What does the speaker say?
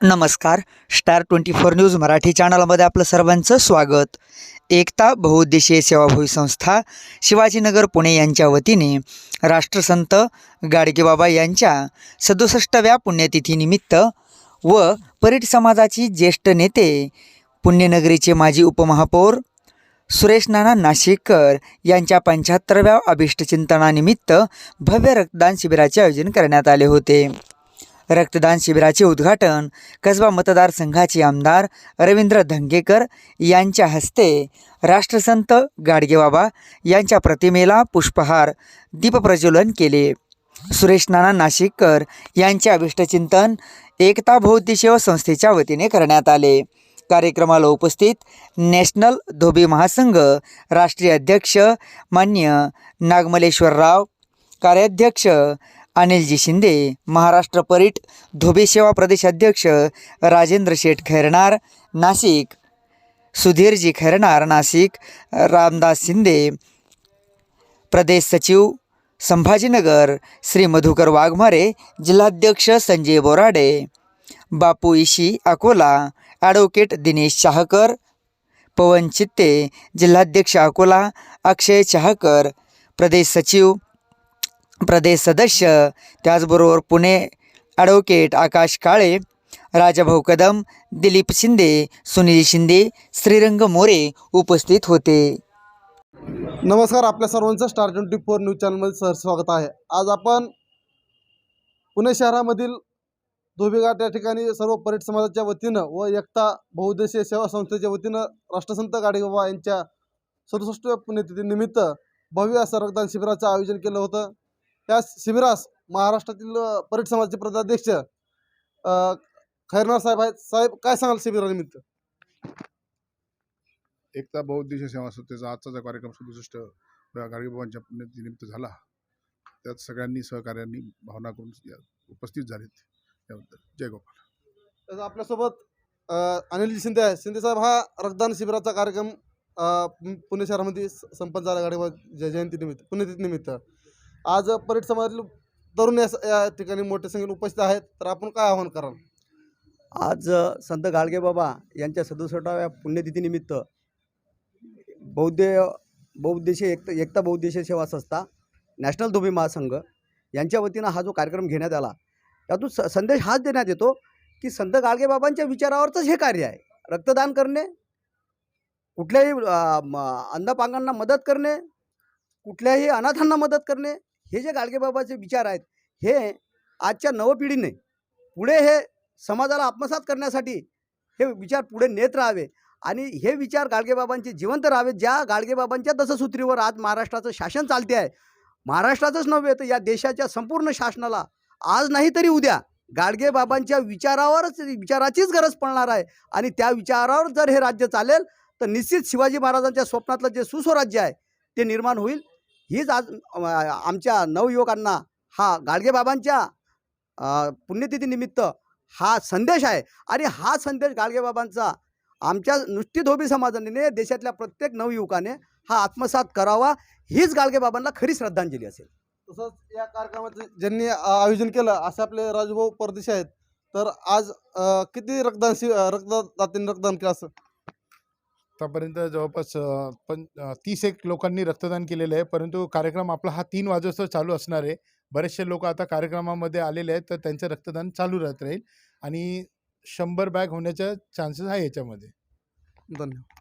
नमस्कार. Star twenty four news Marathi चॅनलमध्ये आपलं सर्वांचं स्वागत. एकता बहुउद्देशीय सेवाभावी संस्था शिवाजीनगर पुणे यांच्या वतीने राष्ट्रसंत गाडगेबाबा यांच्या सदुसष्टव्या पुण्यतिथीनिमित्त व परीट समाजाची ज्येष्ठ नेते पुण्यनगरीचे माजी उपमहापौर सुरेश नाना नाशिककर यांच्या पंच्याहत्तरव्या अभिष्टचिंतनानिमित्त भव्य रक्तदान शिबिराचे आयोजन करण्यात आले होते. रक्तदान शिबिराचे उद्घाटन कसबा मतदारसंघाचे आमदार रवींद्र धंगेकर यांच्या हस्ते राष्ट्रसंत गाडगेबाबा यांच्या प्रतिमेला पुष्पहार दीपप्रज्वलन केले. सुरेश नाना नाशिककर यांचे अभिष्टचिंतन एकता बौद्धिसेवा संस्थेच्या वतीने करण्यात आले. कार्यक्रमाला उपस्थित नॅशनल धोबी महासंघ राष्ट्रीय अध्यक्ष मान्य नागमलेश्वरराव कार्याध्यक्ष अनिलजी शिंदे महाराष्ट्र परीट धोबे सेवा प्रदेशाध्यक्ष राजेंद्र शेठ खैरनार नाशिक सुधीरजी खैरनार नाशिक रामदास शिंदे प्रदेश सचिव संभाजीनगर श्री मधुकर वाघमारे जिल्हाध्यक्ष संजय बोराडे बापू इशी अकोला ॲडव्होकेट दिनेश शाहकर पवन चित्ते जिल्हाध्यक्ष अकोला अक्षय शाहकर प्रदेश सचिव प्रदेश सदस्य त्याचबरोबर पुणे ॲडव्होकेट आकाश काळे राजाभाऊ कदम दिलीप शिंदे सुनील शिंदे श्रीरंग मोरे उपस्थित होते. नमस्कार आपल्या सर्वांचं स्टार ट्वेंटी फोर न्यूज चॅनलमध्ये सर स्वागत आहे. आज आपण पुणे शहरामधील धोबीघाट या ठिकाणी सर्व पर्यट समाजाच्या वतीनं व एकता बहुउद्देशीय सेवा संस्थेच्या वतीनं राष्ट्रसंत गाडगेबाबा यांच्या सदुसष्टव्या पुण्यतिथीनिमित्त भव्य असं रक्तदान शिबिराचं आयोजन केलं होतं. त्या शिबिरास महाराष्ट्रातील परीट समाजाचे प्रदेशाध्यक्ष अ, खैरनार साहेब आहेत. साहेब काय सांगाल शिबिरानिमित्त? एकता बहुउद्देशीय सेवा संस्थेचा आजचा कार्यक्रम सदुसष्ट गाडगेबाबांच्या पुण्यतिनिमित्त झाला. त्यात सगळ्यांनी सहकार्यांनी भावना करून उपस्थित झालेत. याबद्दल. जय गोपाल. आपल्यासोबत अनिलजी शिंदे आहे शिंदे साहेब हा रक्तदान शिबिराचा कार्यक्रम पुणे शहरामध्ये संपन्न झाला. गाडीबा ज जयंतीनिमित्त पुण्यतिथीनिमित्त आज परेड समाजातील तरुण या स- या ठिकाणी मोठ्या संख्येने उपस्थित आहेत. तर आपण काय आवाहन कराल? आज संत संत गाडगेबाबा यांच्या सदुसष्टाव्या पुण्यतिथीनिमित्त बौद्ध बहुद्देशीय एक एकता बहुउद्देशीय सेवा संस्था नॅशनल धोबी महासंघ यांच्या वतीनं हा जो कार्यक्रम घेण्यात आला त्यातून स संदेश हाच देण्यात येतो की संत गाडगेबाबांच्या विचारावरचंच हे कार्य आहे. रक्तदान करणे कुठल्याही अ, म- मदत करणे कुठल्याही अनाथांना मदत करणे हे जे गाडगेबाबाचे विचार आहेत हे आजच्या नवपिढीने पुढे हे समाजाला आत्मसात करण्यासाठी हे विचार पुढे नेत राहावे. आणि हे विचार गाडगेबाबांचे जिवंत राहावे. ज्या गाडगेबाबांच्या दससूत्रीवर आज महाराष्ट्राचं शासन चालते आहे. महाराष्ट्राचंच नव्हे तर या देशाच्या संपूर्ण शासनाला आज नाही तरी उद्या गाडगेबाबांच्या विचारावरच विचाराचीच गरज पडणार आहे. आणि त्या विचारावर जर हे राज्य चालेल तर निश्चित शिवाजी महाराजांच्या स्वप्नातलं जे सुस्वराज्य आहे ते निर्माण होईल. हीच आज आमच्या नवयुवकांना हा गाडगेबाबांच्या पुण्यतिथीनिमित्त हा संदेश आहे. आणि हा संदेश गाडगेबाबांचा आमच्या नुसती धोबी समाजाने देशातल्या प्रत्येक नवयुवकाने हा आत्मसात करावा हीच गाडगेबाबांना खरी श्रद्धांजली असेल. तसंच या कार्यक्रमाचं ज्यांनी आयोजन केलं असे आपले राजभाऊ परदेशी आहेत. तर आज किती रक्तदान शि रक्तदात्यांनी रक्तदान केलं असं? आतापर्यंत जवळपास पण तीस एक लोकांनी रक्तदान केलेलं आहे. परंतु कार्यक्रम आपला हा तीन वाजेस्तोवर चालू असणार आहे. बरेचसे लोक आता कार्यक्रमामध्ये आलेले आहेत तर त्यांचं रक्तदान चालू राहत राहील आणि शंभर बॅग होण्याच्या चान्सेस आहे याच्यामध्ये. धन्यवाद.